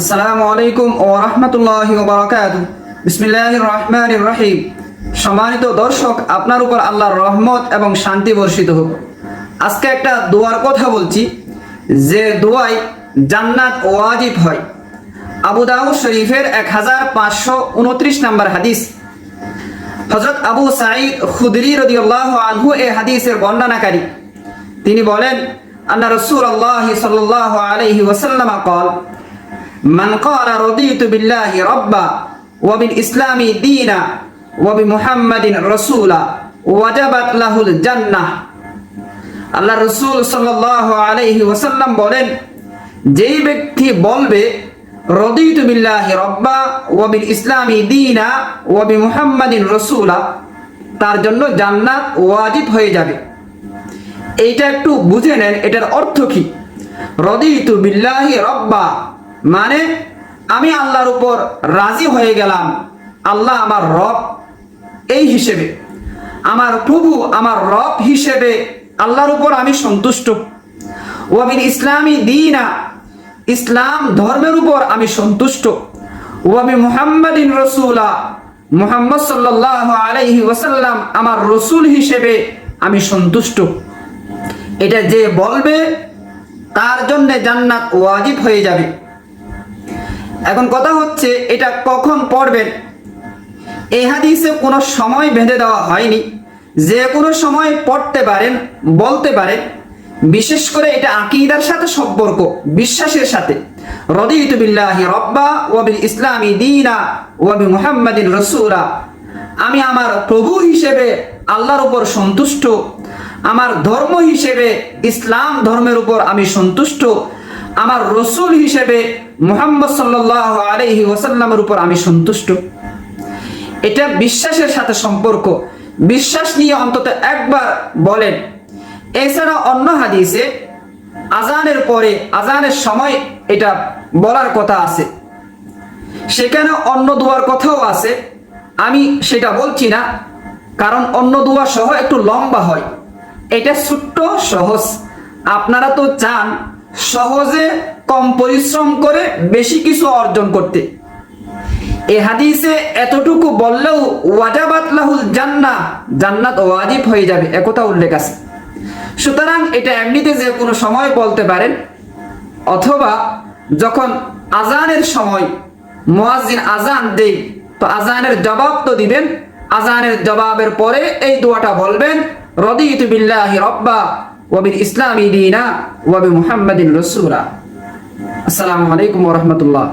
আসসালামু আলাইকুম ও রহমতুল্লাহ বারাকাত বিসমিল্লাহ রহমান রহিম। সম্মানিত দর্শক, আপনার উপর আল্লাহর রহমত এবং শান্তি বর্ষিত হোক। আজকে একটা দোয়ার কথা বলছি। যে দোয়ায় জান্নাত ওয়াজিব হয়। আবু দাউদ শরীফের এক হাজার পাঁচশো উনত্রিশ নম্বর হাদিস। হজরত আবু সাঈদ খুদরি রদিউল্লাহ আনহু এ হাদিসের বর্ণনাকারী। তিনি বলেন আল্লাহ রসুল আল্লাহ সাল্লাহ আলহি ওসাল্লাম কল মান ক্বালা রাদিতু বিল্লাহি রাব্বা ওয়া বিল ইসলামি দীনা ওয়া বি মুহাম্মাদিন রাসূলা ওয়াজাবাত লাহুল জান্নাহ। আল্লাহ রসুল সাল্লাহ আলাইহি ওয়াসাল্লাম বলেন, যেই ব্যক্তি বলবে রদিত বিল্লাহি রব্বা ওবিন ইসলামী দীনা ওয়াবি মুহাম্মাদিন রসুলা, তার জন্য জান্নাত ওয়াজিব হয়ে যাবে। এইটা একটু বুঝে নেন, এটার অর্থ কি? রদিত বিল্লাহি রব্বা মানে আমি আল্লাহর উপর রাজি হয়ে গেলাম। আল্লাহ আমার রব, এই হিসেবে। আমার প্রভু আমার রব হিসেবে আল্লাহর উপর আমি সন্তুষ্ট। ওয়াবিন ইসলামী দিনা, ইসলাম ধর্মের উপর আমি সন্তুষ্ট। ওয়াবি মুহাম্মাদিন রসুলা, মুহাম্মদ সাল্লাহ আলাইহি ওয়াসাল্লাম আমার রসুল হিসেবে আমি সন্তুষ্ট। এটা যে বলবে, তার জন্য জান্নাত ওয়াজিব হয়ে যাবে। এখন কথা হচ্ছে, এটা কখন পড়বেন? এই হাদিসে কোনো সময় বেঁধে দেওয়া হয়নি। যে কোনো সময় পড়তে পারেন, বলতে পারেন। বিশেষ করে এটা আকিদার সাথে সম্পর্ক, বিশ্বাসের সাথে। রদিতু বিল্লাহি রব্বা ওয়াবিল ইসলামী দিনা ওয়াবি মুহাম্মাদিন রসুলা। আমি আমার প্রভু হিসেবে আল্লাহর উপর সন্তুষ্ট। আমার ধর্ম হিসেবে ইসলাম ধর্মের উপর আমি সন্তুষ্ট। আমার রসুল হিসেবে মুহাম্মদ সাল্লাহ আলহি ওসাল্লামের উপর আমি সন্তুষ্ট। এটা বিশ্বাসের সাথে সম্পর্ক। বিশ্বাস নিয়ে অন্তত একবার বলেন। এছাড়া অন্য হাদিসে আজানের পরে, আজানের সময় এটা বলার কথা আছে। সেখানে অন্য দোয়ার কথাও আছে। আমি সেটা বলছি না, কারণ অন্য দোয়া সহ একটু লম্বা হয়। এটা ছোট্ট, সহজ। আপনারা তো চান সহজে কম পরিশ্রম করে বেশি কিছু অর্জন করতে। এ হাদিসে এতটুকু বললেও ওয়াজাবাত লাহুল জান্না জান্নাত ওয়াজিব হয়ে যাবে একথা উল্লেখ আছে। সুতরাং এটা এমনিতে যে কোনো সময় বলতে পারেন, অথবা যখন আজানের সময় মুয়াজ্জিন আজান দেই তো আজানের জবাব তো দিবেন, আজানের জবাবের পরে এই দোয়াটা বলবেন, রদিতু বিল্লাহি রব্বা ওয়াবিল ইসলামী দিনা ওয়াবি মুহাম্মাদিন রসুলা আসসালামু আলাইকুম ওয়া রাহমাতুল্লাহ